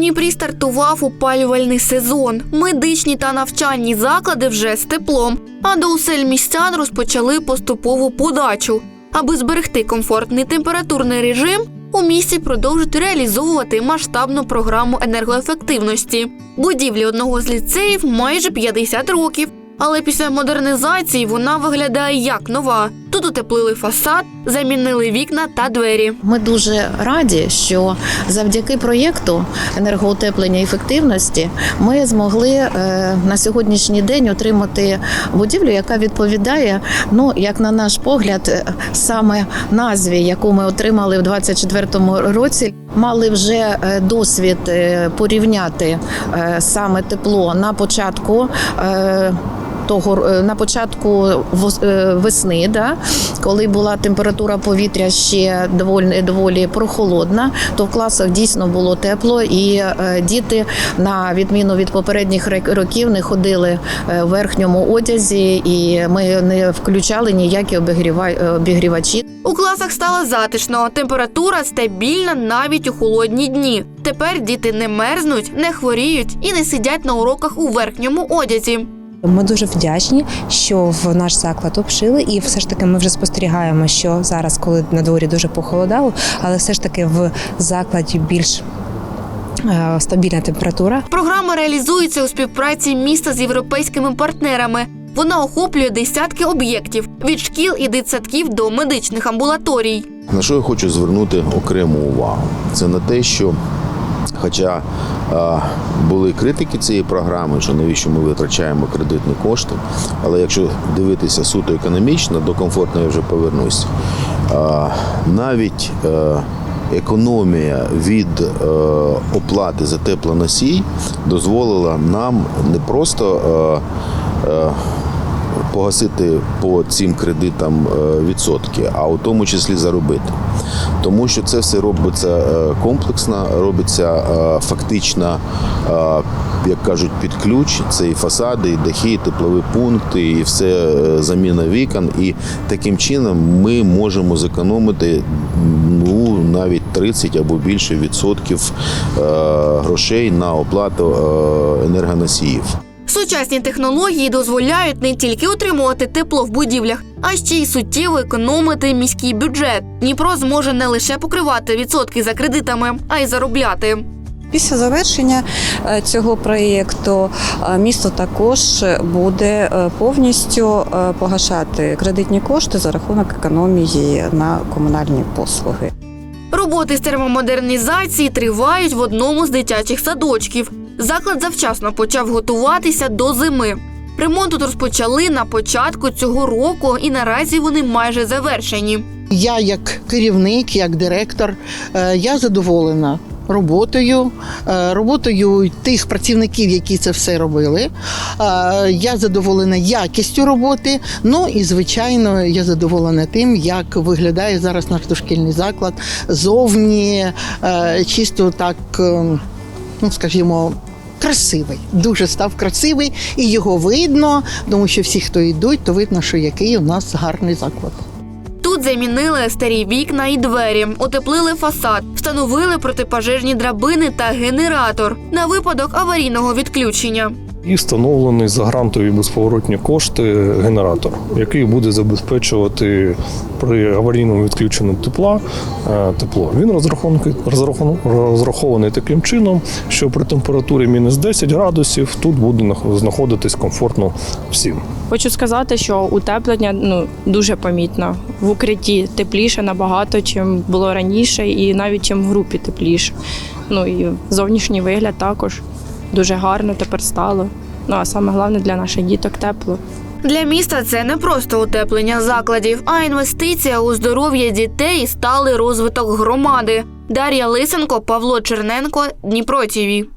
Дніпрі стартував опалювальний сезон. Медичні та навчальні заклади вже з теплом, а до усель містян розпочали поступову подачу. Аби зберегти комфортний температурний режим, у місті продовжують реалізовувати масштабну програму енергоефективності. Будівлі одного з ліцеїв майже 50 років. Але після модернізації вона виглядає як нова. Тут утеплили фасад, замінили вікна та двері. Ми дуже раді, що завдяки проєкту енергоутеплення ефективності ми змогли е, на сьогоднішній день отримати будівлю, яка відповідає, ну як на наш погляд, е, саме назві, яку ми отримали в 24-му році. Мали вже е, досвід порівняти саме тепло на початку. Того е, на початку е, весни, да, коли була температура повітря ще доволі доволі прохолодна, то в класах дійсно було тепло, і е, діти, на відміну від попередніх років, не ходили в верхньому одязі, і ми не включали ніякі обігріва- обігрівачі. У класах стало затишно, температура стабільна навіть у холодні дні. Тепер діти не мерзнуть, не хворіють і не сидять на уроках у верхньому одязі. Ми дуже вдячні, що в наш заклад обшили, і все ж таки ми вже спостерігаємо, що зараз, коли на дворі дуже похолодало, але все ж таки в закладі більш е, стабільна температура. Програма реалізується у співпраці міста з європейськими партнерами. Вона охоплює десятки об'єктів від шкіл і дитсадків до медичних амбулаторій. На що я хочу звернути окрему увагу? Це на те, що хоча а, були критики цієї програми, що навіщо ми витрачаємо кредитні кошти, але якщо дивитися суто економічно, до комфортно я вже повернусь. А, навіть е, економія від е, оплати за теплоносій дозволила нам не просто е, е, погасити по цим кредитам е, відсотки, а у тому числі заробити. Тому що це все робиться е, комплексно, робиться е, фактично, як кажуть, під ключ. Це і фасади, і дахи, і теплові пункти, і все заміна вікон. І таким чином ми можемо зекономити ну, навіть 30 або більше відсотків грошей на оплату енергоносіїв. Сучасні технології дозволяють не тільки утримувати тепло в будівлях, а ще й суттєво економити міський бюджет. Дніпро зможе не лише покривати відсотки за кредитами, а й заробляти. Після завершення е, цього проєкту е, місто також буде е, повністю погашати кредитні кошти за рахунок економії на комунальні послуги. Роботи з термомодернізації тривають в одному з дитячих садочків. Заклад завчасно почав готуватися до зими. Ремонт тут розпочали на початку цього року, і наразі вони майже завершені. Я як керівник, як директор, е, я задоволена роботою, е, роботою тих працівників, які це все робили. Е, Я задоволена якістю роботи. Ну і звичайно, я задоволена тим, як виглядає зараз наш дошкільний заклад зовні, чисто так, е, ну скажімо. Красивий, дуже став красивий, і його видно, тому що всі, хто йдуть, то видно, що який у нас гарний заклад. Тут замінили старі вікна і двері, утеплили фасад, встановили протипожежні драбини та генератор на випадок аварійного відключення. І встановлений за грантові безповоротні кошти генератор, який буде забезпечувати при аварійному відключенні тепла е, тепло. Він розрахований таким чином, що при температурі мінус 10 градусів тут буде нах- знаходитись комфортно всім. Хочу сказати, що утеплення ну дуже помітно. В укритті тепліше набагато, чим було раніше, і навіть чим в групі тепліше. Ну і зовнішній вигляд також дуже гарно тепер стало. Ну а саме головне для наших діток тепло. Для міста це не просто утеплення закладів, а інвестиція у здоров'я дітей і сталий розвиток громади. Дар'я Лисенко, Павло Черненко, Дніпро ТІВІ.